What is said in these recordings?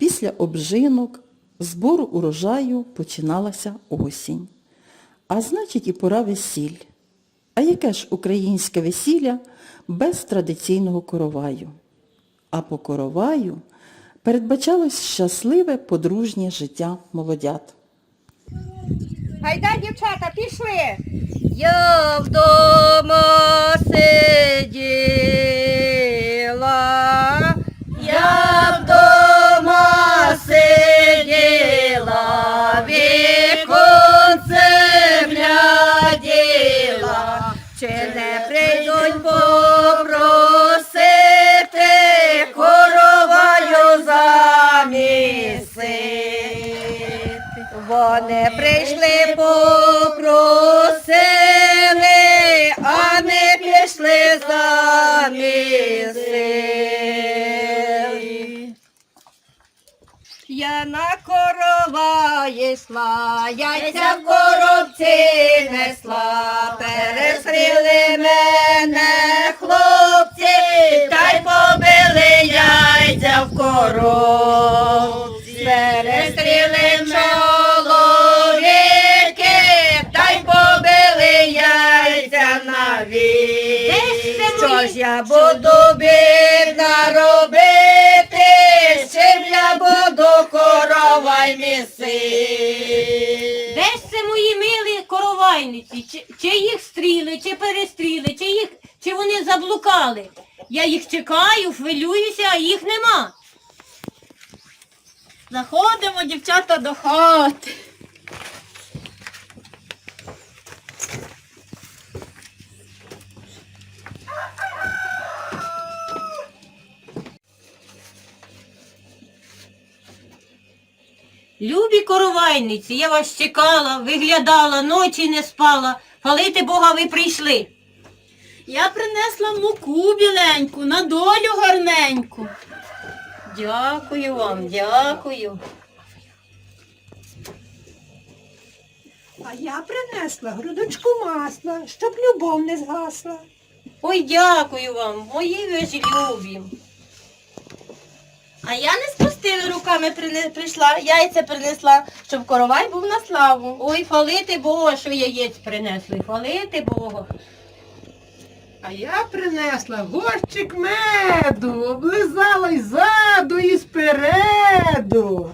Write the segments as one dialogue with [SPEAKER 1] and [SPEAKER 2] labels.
[SPEAKER 1] Після обжинок, збору урожаю починалася осінь. А значить і пора весіль. А яке ж українське весілля без традиційного короваю? А по короваю передбачалось щасливе подружнє життя молодят.
[SPEAKER 2] Гайда, дівчата, пішли.
[SPEAKER 3] Я вдома сиділа, я сиділа, яйця в коробці несла, перестріли мене хлопці, та й побили яйця в коробці, перестріли чоловіки, та й побили яйця на вік. Що ж я буду бідна
[SPEAKER 4] Чи, їх стріли, чи перестріли, чи їх, чи вони заблукали? Я їх чекаю, хвилююся, а їх нема.
[SPEAKER 3] Заходимо, дівчата, до хати.
[SPEAKER 4] Любі коровайниці, я вас чекала, виглядала, ночі не спала. Хвалити Бога ви прийшли.
[SPEAKER 3] Я принесла муку біленьку, на долю гарненьку.
[SPEAKER 4] Дякую вам, дякую.
[SPEAKER 2] А я принесла грудочку масла, щоб любов не згасла.
[SPEAKER 4] Ой, дякую вам, мої ви ж любі.
[SPEAKER 3] А я не з пустими руками прийшла, яйця принесла, щоб коровай був на славу.
[SPEAKER 4] Ой, хвалити Бога, що яєць принесли. Хвалити Бога.
[SPEAKER 5] А я принесла горщик меду, облизала й ззаду, і спереду.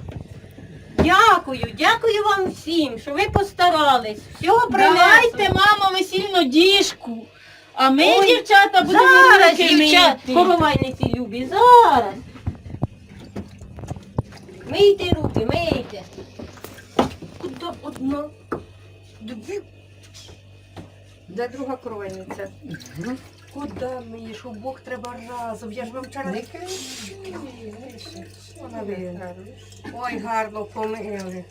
[SPEAKER 4] Дякую, дякую вам всім, що ви постарались. Всього принесли.
[SPEAKER 3] Давайте, мамо, весільну діжку. А ми,
[SPEAKER 4] Ой,
[SPEAKER 3] дівчата, будемо
[SPEAKER 4] Зараз,
[SPEAKER 3] руки
[SPEAKER 4] дівчат,
[SPEAKER 3] мити.
[SPEAKER 4] коровайниці любі, зараз. Мийте руки, мийте.
[SPEAKER 2] Куди одна? Дві. Де друга кровельниця? Куди мені, що Бог треба разом? Я ж вам вчора... Вона виграла. Ой, гарно помили.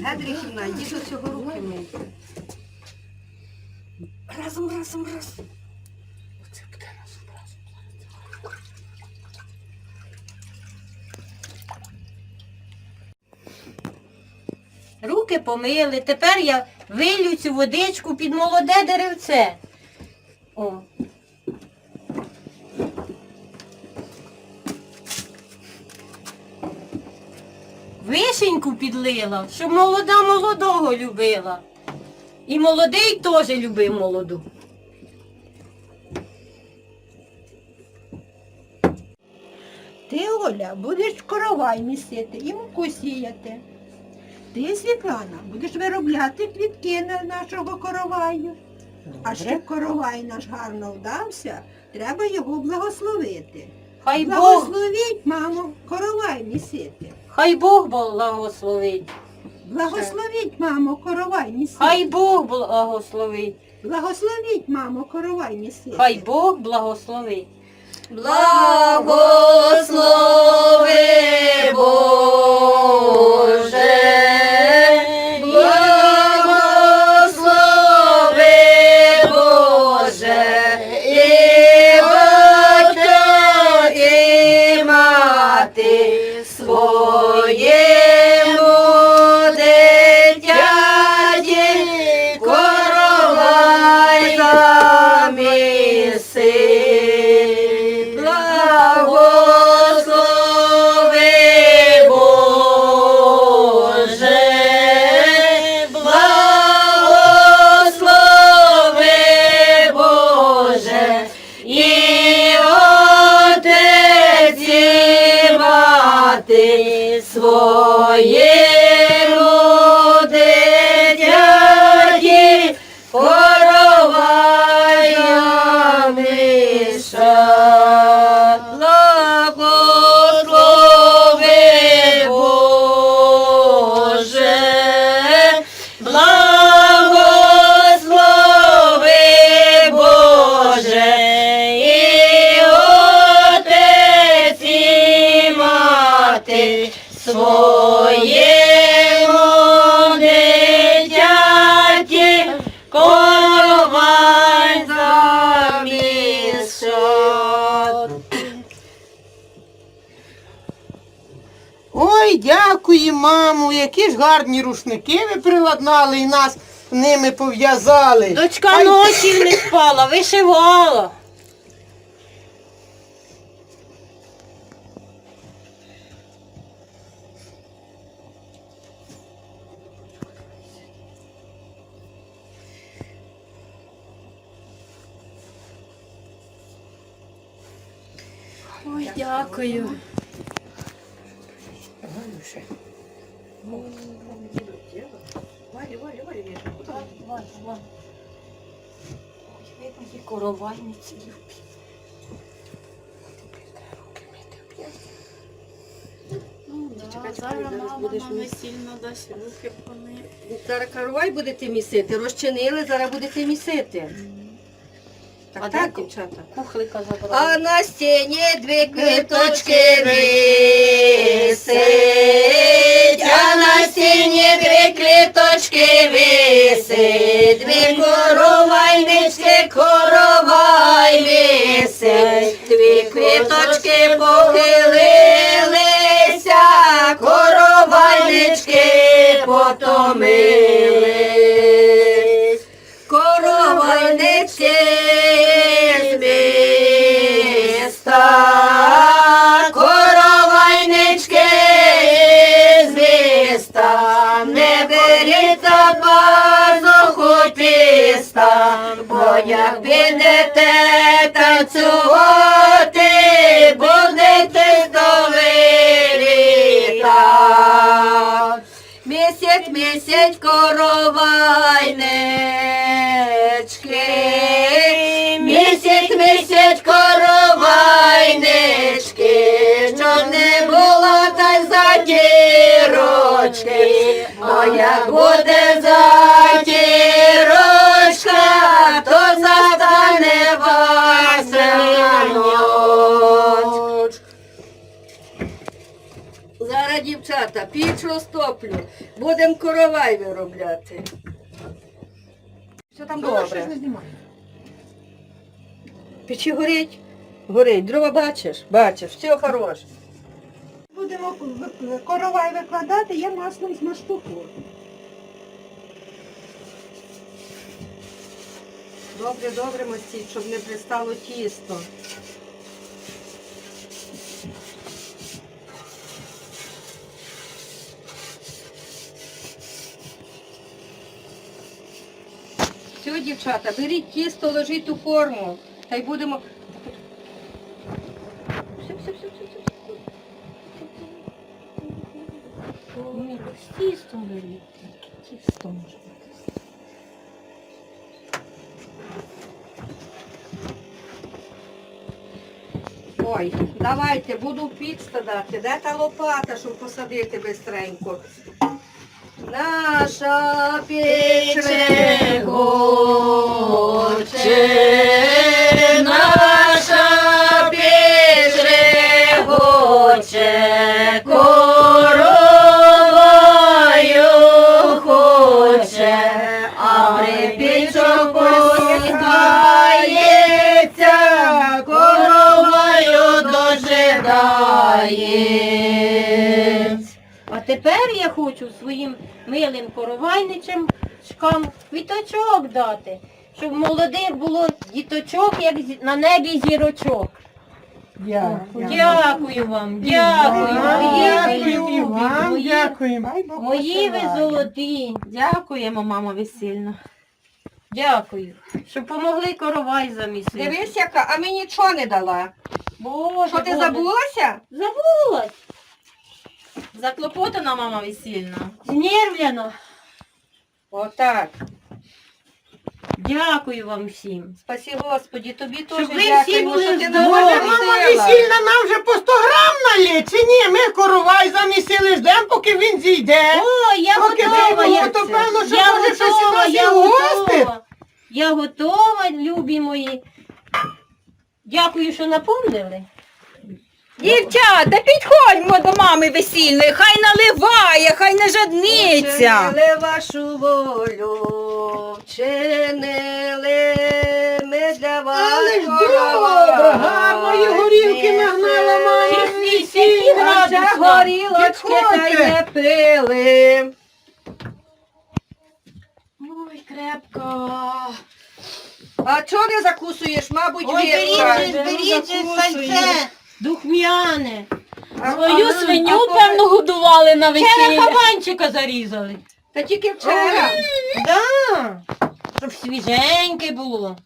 [SPEAKER 2] Гедріхівна, йди до цього руки мийте. Разом, разом, разом.
[SPEAKER 5] Оце буде нас образу.
[SPEAKER 4] Руки помили. Тепер я вилю цю водичку під молоде деревце. О. Вишеньку підлила, щоб молода молодого любила. І молодий теж любив молоду.
[SPEAKER 2] Ти, Оля, будеш коровай місити і муку сіяти. Ти, Світлана, будеш виробляти квітки на нашого короваю. А щоб коровай наш гарно вдався, треба його благословити.
[SPEAKER 4] Хай Бог,
[SPEAKER 2] Благословіть, мамо, коровай місити.
[SPEAKER 4] хай Бог благословить.
[SPEAKER 2] Благословіть, мамо, коровай місити.
[SPEAKER 4] Хай Бог благословить.
[SPEAKER 2] Благословіть, мамо, коровай місити.
[SPEAKER 4] Хай Бог благословить.
[SPEAKER 3] Благослови Боже,
[SPEAKER 5] мамо, які ж гарні рушники ви приладнали і нас ними пов'язали.
[SPEAKER 4] Дочка
[SPEAKER 5] Ай,
[SPEAKER 4] ночі не спала, вишивала. Ой, дякую. Ой, ви мої коровайниці любі. Ну, да, зараз мама нам весільно дасть руки помити.
[SPEAKER 3] Зараз каравай будете місити, розчинили, зараз будете місити. Так,
[SPEAKER 4] А
[SPEAKER 3] так,
[SPEAKER 4] де
[SPEAKER 3] дівчата.
[SPEAKER 4] Кухлика забрала.
[SPEAKER 3] А на стіні дві квіточки стіні дві квіточки висить, дві коровайнички, коровай висить, дві квіточки похилилися, коровайнички потомились. Бо як підете танцювати, будете здовиріта. Місяць, місяць коровайнички, місяць, місяць коровайнички, щоб не було та й затірочки, бо як буде піч розтоплю. Будемо коровай виробляти. Все там добре. Печі горить? Горить. Дрова бачиш? Бачиш, все хороше.
[SPEAKER 2] Будемо коровай викладати, я маслом форму.
[SPEAKER 3] Добре, добре мастіть, щоб не пристало тісто. Дівчата, беріть тісто, ложіть у форму. Та й будемо.
[SPEAKER 4] З тістом беріть. Тісто може.
[SPEAKER 3] Ой, давайте, буду піч дати. Де та лопата, щоб посадити бистренько? Наша регоче, наша піч регоче,
[SPEAKER 4] тепер я хочу своїм милим коровайничам квіточок дати, щоб молодих було діточок, як на небі зірочок. Дякую вам, дякую,
[SPEAKER 5] Дякую вам,
[SPEAKER 4] мої,
[SPEAKER 5] дякуємо.
[SPEAKER 4] мої ви золоті. Дякуємо, мамо, весільно. Дякую, що помогли коровай замісити.
[SPEAKER 3] Дивись, яка, а мені нічого не дала.
[SPEAKER 4] Боже,
[SPEAKER 3] Що ти
[SPEAKER 4] Боже.
[SPEAKER 3] забулася?
[SPEAKER 4] Забулась.
[SPEAKER 6] Заклопотана мама весільна.
[SPEAKER 4] Знервляно.
[SPEAKER 3] Отак.
[SPEAKER 4] Дякую вам всім.
[SPEAKER 3] Спасі Господі, тобі теж
[SPEAKER 4] ви всі були
[SPEAKER 3] що ти
[SPEAKER 4] здорові.
[SPEAKER 5] мама весільна нам вже по 100 грам налє, чи ні? Ми коровай замісили, ждемо, поки він зійде.
[SPEAKER 4] О, я
[SPEAKER 5] Поки
[SPEAKER 4] готова.
[SPEAKER 5] було, то певно, що
[SPEAKER 4] я
[SPEAKER 5] може щось і
[SPEAKER 4] готова,
[SPEAKER 5] нас і
[SPEAKER 4] я
[SPEAKER 5] вгостить.
[SPEAKER 4] готова. Я готова, любі мої. Дякую, що напомнили.
[SPEAKER 7] Дівчата, підходьмо до мами весільної, хай наливає, хай не жадниться.
[SPEAKER 3] Вчинили вашу волю, вчинили ми для щаслива.
[SPEAKER 5] Але ж добре, гарної горілки нагнала мама.
[SPEAKER 3] А ще горілочки та й не пили.
[SPEAKER 7] Ой, крепко.
[SPEAKER 3] А чого не закусуєш, мабуть,
[SPEAKER 4] Ой,
[SPEAKER 3] вірка?
[SPEAKER 4] беріть, же, беріть же сальце.
[SPEAKER 7] Духмяне.
[SPEAKER 6] Свою свиню, певно, годували на
[SPEAKER 4] Вчора
[SPEAKER 6] весіллі.
[SPEAKER 4] кабанчика зарізали.
[SPEAKER 3] Та тільки вчора.
[SPEAKER 4] Да. Щоб свіженьке було.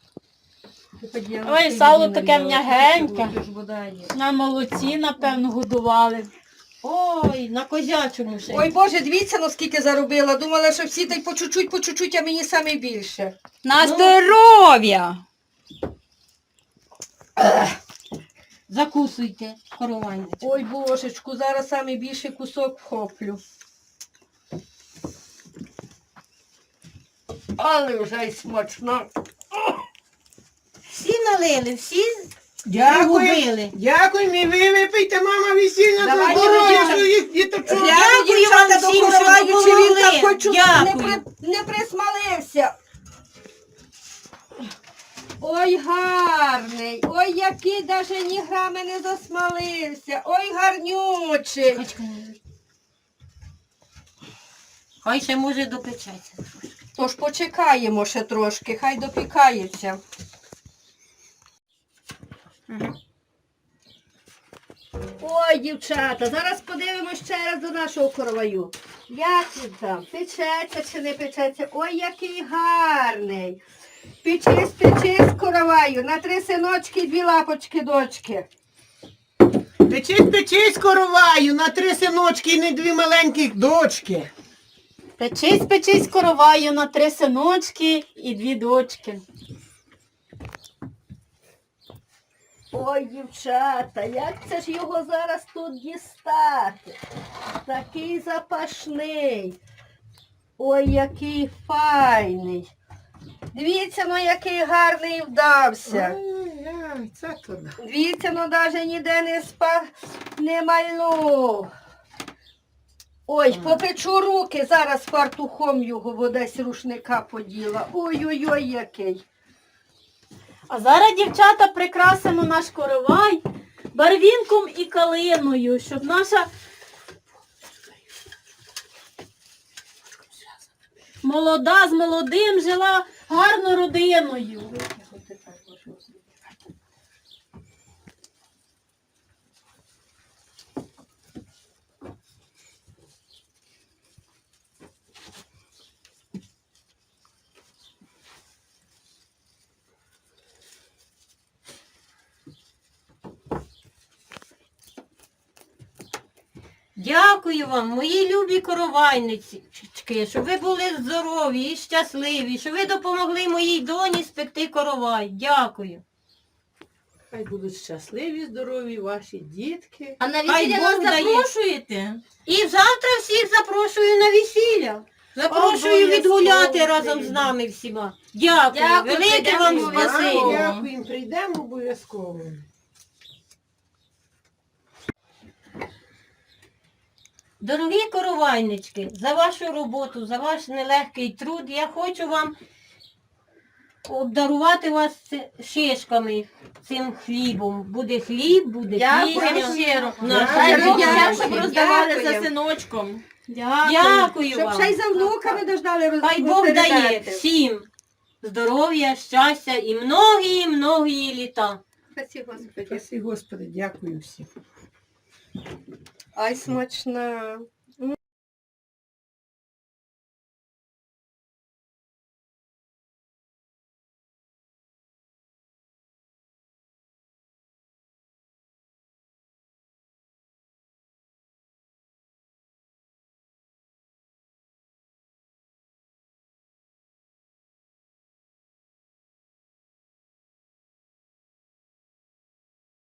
[SPEAKER 6] Ой, сало таке м'ягеньке. На молоці, напевно, годували.
[SPEAKER 4] Ой, на козячому ще.
[SPEAKER 3] Ой Боже, дивіться, ну скільки заробила. Думала, що всі так по чуть-чуть, по чуть-чуть, а мені саме більше.
[SPEAKER 6] На здоров'я!
[SPEAKER 4] Закусуйте, коровайничку.
[SPEAKER 3] Ой, божечку, зараз саме більший кусок вхоплю. Але вже й смачно.
[SPEAKER 4] Всі налили, всі
[SPEAKER 5] Дякую. Дякую, мій ви випийте, мама, весільна за
[SPEAKER 3] Давайте,
[SPEAKER 5] здоров'я
[SPEAKER 3] дівчата.
[SPEAKER 5] своїх діточок.
[SPEAKER 3] Гляну,
[SPEAKER 4] Дякую
[SPEAKER 3] дівчата,
[SPEAKER 4] вам
[SPEAKER 3] до
[SPEAKER 4] всім, що
[SPEAKER 3] короваю, чи він
[SPEAKER 4] допомогли.
[SPEAKER 3] там хоч не,
[SPEAKER 4] Дякую.
[SPEAKER 3] при, не присмалився. Ой, гарний, ой, який даже ні грами не засмалився, ой, гарнючий.
[SPEAKER 4] Хай ще може допечеться.
[SPEAKER 3] Тож почекаємо ще трошки, хай допікається. Ой, дівчата, зараз подивимося ще раз до нашого короваю. Як він там? Печеться чи не печеться? Ой, який гарний. Печись, печись, короваю, на три синочки і дві лапочки дочки.
[SPEAKER 5] Печись, печись, короваю, на три синочки і не дві маленьких дочки.
[SPEAKER 6] Печись, печись короваю на три синочки і дві дочки.
[SPEAKER 3] Ой, дівчата, як це ж його зараз тут дістати? Такий запашний. Ой, який файний. Дивіться, ну який гарний вдався.
[SPEAKER 5] Ай, це туди.
[SPEAKER 3] Дивіться, ну навіть ніде не спа не мальнув. Ой, попечу руки, зараз фартухом його в десь рушника поділа. Ой-ой-ой, який.
[SPEAKER 6] А зараз, дівчата, прикрасимо наш коровай барвінком і калиною, щоб наша молода з молодим жила гарно родиною.
[SPEAKER 4] Дякую вам, мої любі коровайнички, щоб ви були здорові і щасливі, що ви допомогли моїй доні спекти коровай. Дякую.
[SPEAKER 5] Хай будуть щасливі, здорові ваші дітки.
[SPEAKER 7] А на
[SPEAKER 4] Хай
[SPEAKER 7] весілля нас
[SPEAKER 4] Бог дає.
[SPEAKER 7] запрошуєте?
[SPEAKER 4] І завтра всіх запрошую на весілля. Запрошую
[SPEAKER 3] Обов'язково
[SPEAKER 4] відгуляти разом з
[SPEAKER 3] прийду.
[SPEAKER 4] нами всіма. Дякую,
[SPEAKER 7] Дякую,
[SPEAKER 4] велике вам
[SPEAKER 7] дякую.
[SPEAKER 4] спасибі.
[SPEAKER 5] Дякуємо, прийдемо обов'язково.
[SPEAKER 4] Дорогі коровайнички, за вашу роботу, за ваш нелегкий труд, я хочу вам обдарувати вас шишками, цим хлібом. Буде хліб, буде
[SPEAKER 7] щиро. Щоб роздавали за синочком.
[SPEAKER 4] Дякую
[SPEAKER 3] Щоб
[SPEAKER 4] вам.
[SPEAKER 3] ще й за внуками дождали роз...
[SPEAKER 4] Хай Бог дає всім здоров'я, щастя і многії, многії літа.
[SPEAKER 3] Спасі, Господи.
[SPEAKER 5] Спасибо, Господи, дякую всім.
[SPEAKER 3] Ай, смачна.